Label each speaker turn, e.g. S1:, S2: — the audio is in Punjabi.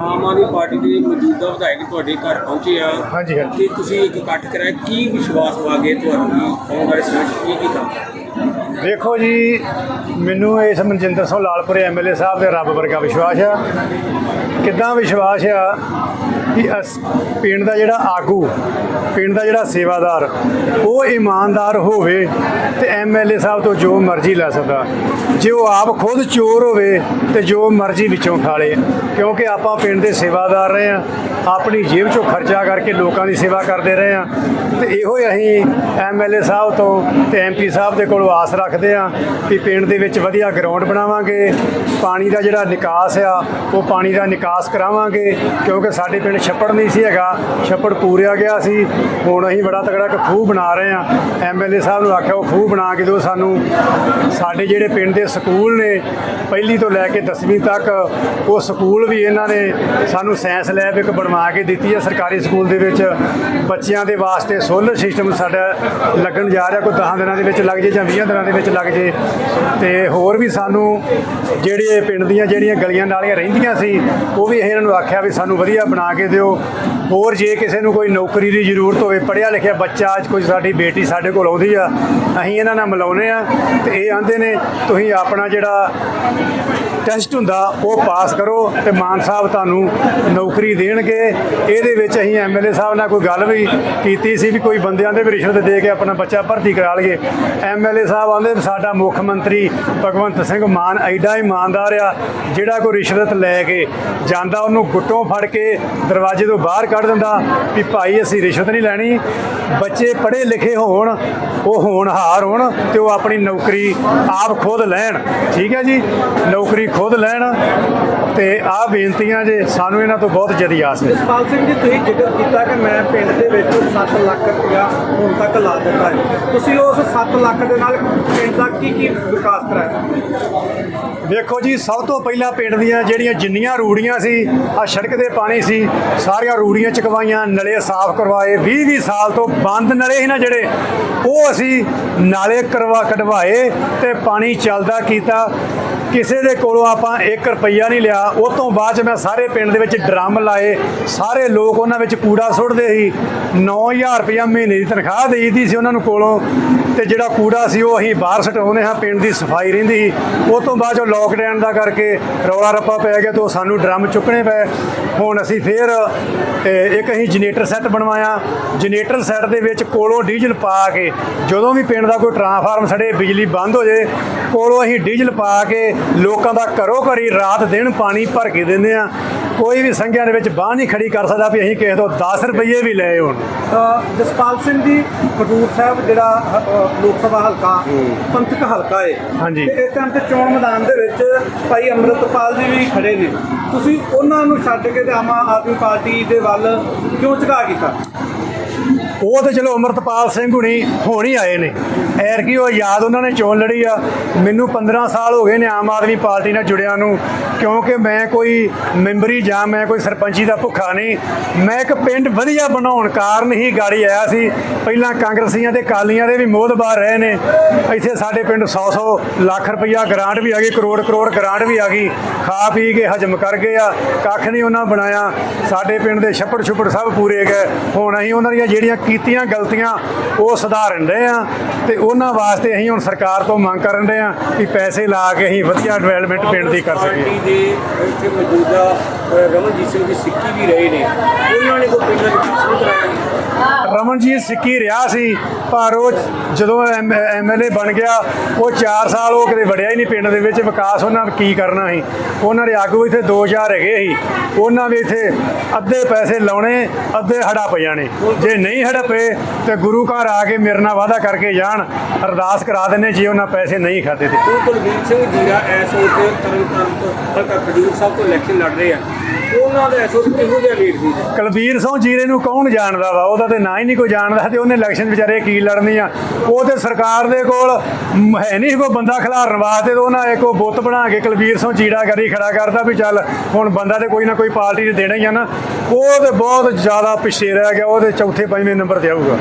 S1: ਆਮ ਆਦਮੀ ਪਾਰਟੀ ਦੇ ਮੌਜੂਦਾ ਵਿਧਾਇਕ ਤੁਹਾਡੇ ਘਰ ਪਹੁੰਚੇ ਆ।
S2: ਹਾਂਜੀ ਹਾਂਜੀ।
S1: ਤੇ ਤੁਸੀਂ ਇੱਕ ਇਕੱਠ ਕਰਾਇਆ ਕੀ ਵਿਸ਼ਵਾਸ ਵਾਗੇ ਤੁਹਾਨੂੰ ਆਉਣ ਵਾਲੇ ਸਮੇਂ 'ਚ ਕੀ ਕੀ ਕੰਮ
S2: ਦੇਖੋ ਜੀ ਮੈਨੂੰ ਇਸ ਮਨਜਿੰਦਰ ਸਿੰਘ ਲਾਲਪੁਰੇ ਐਮਐਲਏ ਸਾਹਿਬ ਦੇ ਰੱਬ ਵਰਗਾ ਵਿਸ਼ਵਾਸ ਆ। ਕਿੱਦਾਂ ਵਿਸ਼ਵਾਸ ਆ? ਕਿ ਅਸ ਪਿੰਡ ਦਾ ਜਿਹੜਾ ਆਗੂ, ਪਿੰਡ ਦਾ ਜਿਹੜਾ ਸੇਵਾਦਾਰ, ਉਹ ਇਮਾਨਦਾਰ ਹੋਵੇ ਤੇ ਐਮਐਲਏ ਸਾਹਿਬ ਤੋਂ ਜੋ ਮਰਜ਼ੀ ਲੈ ਸਕਦਾ। ਜੇ ਉਹ ਆਪ ਖੁਦ ਚੋਰ ਹੋਵੇ ਤੇ ਜੋ ਮਰਜ਼ੀ ਵਿੱਚੋਂ ਖਾ ਲੇ। ਕਿਉਂਕਿ ਆਪਾਂ ਪਿੰਡ ਦੇ ਸੇਵਾਦਾਰ ਰਹੇ ਆ ਆਪਣੀ ਜੇਬ ਚੋਂ ਖਰਚਾ ਕਰਕੇ ਲੋਕਾਂ ਦੀ ਸੇਵਾ ਕਰਦੇ ਰਹੇ ਆ ਤੇ ਇਹੋ ਹੀ ਅਸੀਂ ਐਮਐਲਏ ਸਾਹਿਬ ਤੋਂ ਤੇ ਐਮਪੀ ਸਾਹਿਬ ਦੇ ਕੋਲ ਆਸ ਰੱਖਦੇ ਆ ਕਿ ਪਿੰਡ ਦੇ ਵਿੱਚ ਵਧੀਆ ਗਰਾਊਂਡ ਬਣਾਵਾਂਗੇ। ਪਾਣੀ ਦਾ ਜਿਹੜਾ ਨਿਕਾਸ ਆ, ਉਹ ਪਾਣੀ ਦਾ ਨਿਕਾਸ ਕਰਾਵਾਂਗੇ। ਕਿਉਂਕਿ ਸਾਡੇ ਪਿੰਡ ਛੱਪੜ ਨਹੀਂ ਸੀ ਹੈਗਾ, ਛੱਪੜ ਪੂਰਿਆ ਗਿਆ ਸੀ। ਹੁਣ ਅਸੀਂ ਬੜਾ ਤਗੜਾ ਇੱਕ ਖੂਹ ਬਣਾ ਰਹੇ ਆ ਐਮਐਲਏ ਸਾਹਿਬ ਨੂੰ ਆਖਿਆ, ਉਹ ਖੂਹ ਬਣਾ ਕੇ ਦਿਓ ਸਾਨੂੰ। ਸਾਡੇ ਜਿਹੜੇ ਪਿੰਡ ਦੇ ਸਕੂਲ ਨੇ, ਪਹਿਲੀ ਤੋਂ ਲੈ ਕੇ 10ਵੀਂ ਤੱਕ, ਉਹ ਸਕੂਲ ਵੀ ਇਹਨਾਂ ਨੇ ਸਾਨੂੰ ਸਾਇੰਸ ਲੈਬ ਇੱਕ ਬਣਵਾ ਕੇ ਦਿੱਤੀ ਹੈ ਸਰਕਾਰੀ ਸਕੂਲ ਦੇ ਵਿੱਚ। ਬੱਚਿਆਂ ਦੇ ਵਾਸਤੇ ਸੋਲਰ ਸਿਸਟਮ ਸਾਡਾ ਲੱਗਣ ਜਾ ਰਿਹਾ, ਕੋਈ 10 ਦਿਨਾਂ ਦੇ ਵਿੱਚ ਲੱਗ ਜੇ ਜਾਂ 20 ਦਿਨਾਂ ਦੇ ਵਿੱਚ ਲੱਗ ਜੇ। ਤੇ ਹੋਰ ਵੀ ਸਾਨੂੰ ਜਿਹੜੇ ਪਿੰਡ ਦੀਆਂ ਜਿਹੜੀਆਂ ਗਲੀਆਂ ਨਾਲੀਆਂ ਰਹਿੰਦੀਆਂ ਸੀ, ਉਹ ਵੀ ਅਸੀਂ ਇਹਨਾਂ ਨੂੰ ਆਖਿਆ ਵੀ ਸਾਨੂੰ ਵਧੀਆ ਬਣਾ ਕੇ ਦਿਓ। ਹੋਰ ਜੇ ਕਿਸੇ ਨੂੰ ਕੋਈ ਨੌਕਰੀ ਦੀ ਜ਼ਰੂਰਤ ਹੋਵੇ, ਪੜ੍ਹਿਆ ਲਿਖਿਆ ਬੱਚਾ ਅੱਜ ਕੋਈ ਸਾਡੀ ਬੇਟੀ ਸਾਡੇ ਕੋਲ ਆਉਂਦੀ ਆ, ਅਸੀਂ ਇਹਨਾਂ ਨਾਲ ਮਿਲਾਉਨੇ ਆ ਤੇ ਇਹ ਆਂਦੇ ਨੇ, ਤੁਸੀਂ ਆਪਣਾ ਜਿਹੜਾ ਟੈਸਟ ਹੁੰਦਾ, ਉਹ ਪਾਸ ਕਰੋ ਤੇ ਮਾਨ ਸਾਹਿਬ ਤੁਹਾਨੂੰ ਨੌਕਰੀ ਦੇਣਗੇ। ਇਹਦੇ ਵਿੱਚ ਅਸੀਂ ਐਮਐਲਏ ਸਾਹਿਬ ਨਾਲ ਕੋਈ ਗੱਲ ਵੀ ਕੀਤੀ ਸੀ ਵੀ ਕੋਈ ਬੰਦਿਆਂ ਦੇ ਵੀ ਰਿਸ਼ਵਤ ਦੇ ਕੇ ਆਪਣਾ ਬੱਚਾ ਭਰਤੀ ਕਰਾ ਲਈਏ। ਐਮਐਲਏ ਸਾਹਿਬ ਆਂਦੇ ਸਾਡਾ ਮੁੱਖ ਮੰਤਰੀ ਭਗਵੰਤ ਸਿੰਘ ਮਾਨ ਐਡਾ ਇਮਾਨਦਾਰ ਆ, ਜਿਹੜਾ ਕੋਈ ਰਿਸ਼ਵਤ ਲੈ ਕੇ ਜਾਂਦਾ, ਉਹਨੂੰ ਗੁੱਟੋਂ ਫੜ ਕੇ ਦਰਵਾਜ਼ੇ ਤੋਂ ਬਾਹਰ ਕੱਢ ਦਿੰਦਾ ਵੀ ਭਾਈ ਅਸੀਂ ਰਿਸ਼ਵਤ ਨਹੀਂ ਲੈਣੀ। ਬੱਚੇ ਪੜ੍ਹੇ ਲਿਖੇ ਹੋਣ, ਉਹ ਹੋਣਹਾਰ ਹੋਣ ਤੇ ਉਹ ਆਪਣੀ ਨੌਕਰੀ ਆਪ ਖੁਦ ਲੈਣ। ਠੀਕ ਹੈ ਜੀ? ਨੌਕਰੀ ਖੁਦ ਲੈਣ ਤੇ ਆਹ ਬੇਨਤੀਆਂ ਜੇ ਸਾਨੂੰ ਇਹਨਾਂ ਤੋਂ ਬਹੁਤ ਜਦੀ ਆਸ ਹੈ।
S3: ਜਸਪਾਲ ਸਿੰਘ ਜੀ ਤੁਸੀਂ ਜ਼ਿਕਰ ਕੀਤਾ ਕਿ ਮੈਂ ਪਿੰਡ ਦੇ ਵਿੱਚ 7 ਲੱਖ ਰੁਪਇਆ ਹੁਣ ਤੱਕ ਲਾ ਦਿੱਤਾ ਹੈ। ਤੁਸੀਂ ਉਸ 7 ਲੱਖ ਦੇ ਨਾਲ ਪਿੰਡ ਦਾ ਕੀ ਕੀ ਵਿਕਾਸ ਕਰਾਇਆ?
S2: ਵੇਖੋ ਜੀ ਸਭ ਤੋਂ ਪਹਿਲਾਂ ਪਿੰਡ ਦੀਆਂ ਜਿਹੜੀਆਂ ਜਿੰਨੀਆਂ ਰੂੜੀਆਂ ਸੀ ਆ ਸੜਕ ਦੇ ਪਾਣੀ ਸੀ ਸਾਰੀਆਂ ਰੂੜੀਆਂ ਚਕਵਾਈਆਂ ਨਲੇ ਸਾਫ਼ ਕਰਵਾਏ 20 20 ਸਾਲ ਤੋਂ ਬੰਦ ਨਲੇ ਸੀ ਨਾ ਜਿਹੜੇ ਉਹ ਅਸੀਂ ਨਾਲੇ ਕਰਵਾ ਕਢਵਾਏ ਤੇ ਪਾਣੀ ਚੱਲਦਾ ਕੀਤਾ। ਕਿਸੇ ਦੇ ਕੋਲੋਂ ਆਪਾਂ 1 ਰੁਪਈਆ ਨਹੀਂ ਲਿਆ। ਉਹ ਤੋਂ ਬਾਅਦ 'ਚ ਮੈਂ ਸਾਰੇ ਪਿੰਡ ਦੇ ਵਿੱਚ ਡਰਮ ਲਾਏ। ਸਾਰੇ ਲੋਕ ਉਹਨਾਂ ਵਿੱਚ ਕੂੜਾ ਸੁੱਟਦੇ ਸੀ। 9000 ਰੁਪਈਆ ਮਹੀਨੇ ਦੀ ਤਨਖਾਹ ਦੇਈਦੀ ਸੀ ਉਹਨਾਂ ਨੂੰ ਕੋਲੋਂ। ਤੇ ਜਿਹੜਾ ਕੂੜਾ ਸੀ ਉਹ ਅਸੀਂ ਬਾਹਰ ਸਟਾਉਂਦੇ ਹਾਂ ਪਿੰਡ ਦੀ ਸਫ਼ਾਈ ਰਹਿੰਦੀ ਸੀ। ਉਹ ਤੋਂ ਬਾਅਦ ਜੋ ਲੋਕਡਾਊਨ ਦਾ ਕਰਕੇ ਰੌਲਾ ਰੱਪਾ ਪੈ ਗਿਆ ਤੇ ਉਹ ਸਾਨੂੰ ਡਰਮ ਚੁੱਕਣੇ ਪਏ। ਹੁਣ ਅਸੀਂ ਫੇਰ ਇਹ, ਇੱਕ ਅਸੀਂ ਜਨਰੇਟਰ ਸੈੱਟ ਬਣਵਾਇਆ। ਜਨਰੇਟਰ ਸੈੱਟ ਦੇ ਵਿੱਚ ਕੋਲੋਂ ਡੀਜ਼ਲ ਪਾ ਕੇ ਜਦੋਂ ਵੀ ਪਿੰਡ ਦਾ ਕੋਈ ਟਰਾਂਸਫਾਰਮ ਸੜੇ ਬਿਜਲੀ ਬੰਦ ਹੋ ਜੇ ਕੋਲੋਂ ਅਸੀਂ ਡੀਜ਼ਲ ਪਾ ਕੇ ਲੋਕਾਂ ਦਾ ਘਰੋ ਘਰੀ ਰਾਤ ਦਿਨ ਪਾਣੀ ਭਰ ਕੇ ਦਿੰਦੇ ਆ ਕੋਈ ਵੀ ਸੰਘਿਆ ਦੇ ਵਿੱਚ ਬਾਹ ਨਹੀਂ ਖੜੀ ਕਰ ਸਕਦਾ ਵੀ ਅਸੀਂ ਕਿਸੇ ਤੋਂ 10 ਰੁਪਏ ਵੀ ਲਏ ਹੋਣ।
S3: ਜਸਪਾਲ ਸਿੰਘ ਜੀ ਖਡੂਰ ਸਾਹਿਬ ਜਿਹੜਾ ਲੋਕ ਸਭਾ ਹਲਕਾ ਪੰਥਕ ਹਲਕਾ ਹੈ
S2: ਹਾਂਜੀ।
S3: ਇਸ ਟਾਈਮ ਤੇ ਚੋਣ ਮੈਦਾਨ ਦੇ ਵਿੱਚ ਭਾਈ ਅੰਮ੍ਰਿਤਪਾਲ ਜੀ ਵੀ ਖੜੇ ਨੇ। ਤੁਸੀਂ ਉਹਨਾਂ ਨੂੰ ਛੱਡ ਕੇ ਤੇ ਆਮ ਆਦਮੀ ਪਾਰਟੀ ਦੇ ਵੱਲ ਕਿਉਂ ਝੁਕਾ ਕੀਤਾ?
S2: ਉਹ ਤੇ ਚਲੋ ਅਮਰਤਪਾਲ ਸਿੰਘ ਹੁਣੀ ਹੁਣ ਹੀ ਆਏ ਨੇ। ਐਰ ਕੀ ਉਹ ਯਾਦ ਉਹਨਾਂ ਨੇ ਚੋਣ ਲੜੀ ਆ। ਮੈਨੂੰ 15 ਸਾਲ ਹੋ ਗਏ ਨੇ ਆਮ ਆਦਮੀ ਪਾਰਟੀ ਨਾਲ ਜੁੜਿਆ ਨੂੰ। ਕਿਉਂਕਿ ਮੈਂ ਕੋਈ ਮੈਂਬਰੀ ਜਾਂ ਮੈਂ ਕੋਈ ਸਰਪੰਚੀ ਦਾ ਭੁੱਖਾ ਨਹੀਂ। ਮੈਂ ਇੱਕ ਪਿੰਡ ਵਧੀਆ ਬਣਾਉਣ ਕਾਰਨ ਹੀ ਗਾੜੀ ਆਇਆ ਸੀ। ਪਹਿਲਾਂ ਕਾਂਗਰਸੀਆਂ ਤੇ ਕਾਲੀਆਂ ਦੇ ਵੀ ਮੋਹਦਬਾਰ ਰਹੇ ਨੇ। ਇੱਥੇ ਸਾਡੇ ਪਿੰਡ 100-100 ਲੱਖ ਰੁਪਈਆ ਗ੍ਰਾਂਟ ਵੀ ਆ ਗਈ, ਕਰੋੜ ਕਰੋੜ ਗ੍ਰਾਂਟ ਵੀ ਆ ਗਈ। ਖਾ ਪੀ ਕੇ ਹਜਮ ਕਰ ਗਏ ਆ। ਕੱਖ ਨਹੀਂ ਉਹਨਾਂ ਬਣਾਇਆ। ਸਾਡੇ ਪਿੰਡ ਦੇ ਛੱਪੜ ਛੁੱਪੜ ਸਭ ਪੂਰੇ ਗਏ। ਹੁਣ ਅਸੀਂ ਉਹਨਾਂ ਦੀਆਂ ਜਿਹੜੀਆਂ ਕੀਤੀਆਂ ਗਲਤੀਆਂ ਉਹ ਸੁਧਾਰਨ ਦੇ ਆ ਤੇ ਉਹਨਾਂ ਵਾਸਤੇ ਅਸੀਂ ਹੁਣ ਸਰਕਾਰ ਤੋਂ ਮੰਗ ਕਰਨ ਦੇ ਆ ਕਿ ਪੈਸੇ ਲਾ ਕੇ ਅਸੀਂ ਵਧੀਆ ਡਿਵੈਲਪਮੈਂਟ ਪਿੰਡ ਦੀ ਕਰ ਸਕੀਏ।
S1: ਦੇ ਇੱਥੇ ਮੌਜੂਦਾ ਰਮਨਜੀਤ ਸਿੰਘ ਦੀ ਸਿੱਕੀ ਵੀ ਰਹੇ ਨੇ। ਉਹਨਾਂ ਨੇ ਕੋਈ ਪਿੰਡਾਂ ਵਿੱਚ ਸ਼ੁਰੂ ਕਰਾਇਆ?
S2: ਰਮਨਜੀਤ ਸਿੱਕੀ ਰਿਹਾ ਸੀ ਪਰ ਉਹ ਜਦੋਂ ਐਮਐਲਏ ਬਣ ਗਿਆ, ਉਹ 4 ਸਾਲ ਉਹ ਕਦੇ ਵੜਿਆ ਹੀ ਨਹੀਂ ਪਿੰਡ ਦੇ ਵਿੱਚ, ਵਿਕਾਸ ਉਹਨਾਂ ਕੀ ਕਰਨਾ ਸੀ? ਉਹਨਾਂ ਦੇ ਆਗੂ ਇੱਥੇ 2000 ਹੈਗੇ ਸੀ। ਉਹਨਾਂ ਵੀ ਇੱਥੇ ਅੱਧੇ ਪੈਸੇ ਲਾਉਣੇ, ਅੱਧੇ ਹੜਪ ਜਾਣੇ। ਜੇ ਨਹੀਂ ਹੜਪੇ, ਤੇ ਗੁਰੂ ਘਰ ਆ ਕੇ ਮੇਰੇ ਨਾਲ ਵਾਅਦਾ ਕਰਕੇ ਜਾਣ, ਅਰਦਾਸ ਕਰਾ ਦਿੰਨੇ ਜੇ ਉਹਨਾਂ ਪੈਸੇ ਨਹੀਂ ਖਾਦੇ ਤੇ।
S1: ਉਹ ਸਿੰਘ, ਜੀਰਾ ਐਸ ਵੇਲੇ ਤਰਨ ਤਾਰਨ ਤੋਂ ਹਲਕਾ ਖਡੂਰ ਸਾਹਿਬ ਤੋਂ ਇਲੈਕਸ਼ਨ ਲੜ ਰਹੇ ਆ। ਉਹਨਾਂ ਦਾ ਐਸ ਕਿਹੋ ਜਿਹਾ ਲੀਡ ਸੀ।
S2: ਕਲਬੀਰ ਸਿੰਘ ਜੀਰੇ ਨੂੰ ਕੌਣ ਜਾਣਦਾ ਵਾ? ਉਹਦਾ ਤੇ ਨਾ ਹੀ ਨਹੀਂ ਕੋਈ ਜਾਣਦਾ ਤੇ ਉਹਨੇ ਇਲੈਕਸ਼ਨ ਵਿਚਾਰੇ ਕੀ ਲੜਨੀ ਆ? ਉਹ ਤੇ ਸਰਕਾਰ ਦੇ ਕੋਲ ਹੈ ਨਹੀਂ ਕੋਈ ਬੰਦਾ ਖਿਲਾਰਨ ਵਾਸਤੇ ਉਹਨਾਂ ਇੱਕ ਉਹ ਬੁੱਤ ਬਣਾ ਕੇ ਕਲਬੀਰ ਸਿੰਘ ਜੀੜਾ ਕਰੀ ਖੜਾ ਕਰਦਾ ਵੀ ਚੱਲ ਹੁਣ ਬੰਦਾ ਤੇ ਕੋਈ ਨਾ ਕੋਈ ਪਾਰਟੀ ਨੇ ਦੇਣਾ ਹੀ ਆ ਨਾ। ਉਹ ਤੇ ਬਹੁਤ ਜ਼ਿਆਦਾ ਪਿੱਛੇ ਰਹਿ ਗਿਆ ਉਹ ਤੇ ਚੌਥੇ ਪੰਜਵੇਂ ਨੰਬਰ ਤੇ ਆਊਗਾ।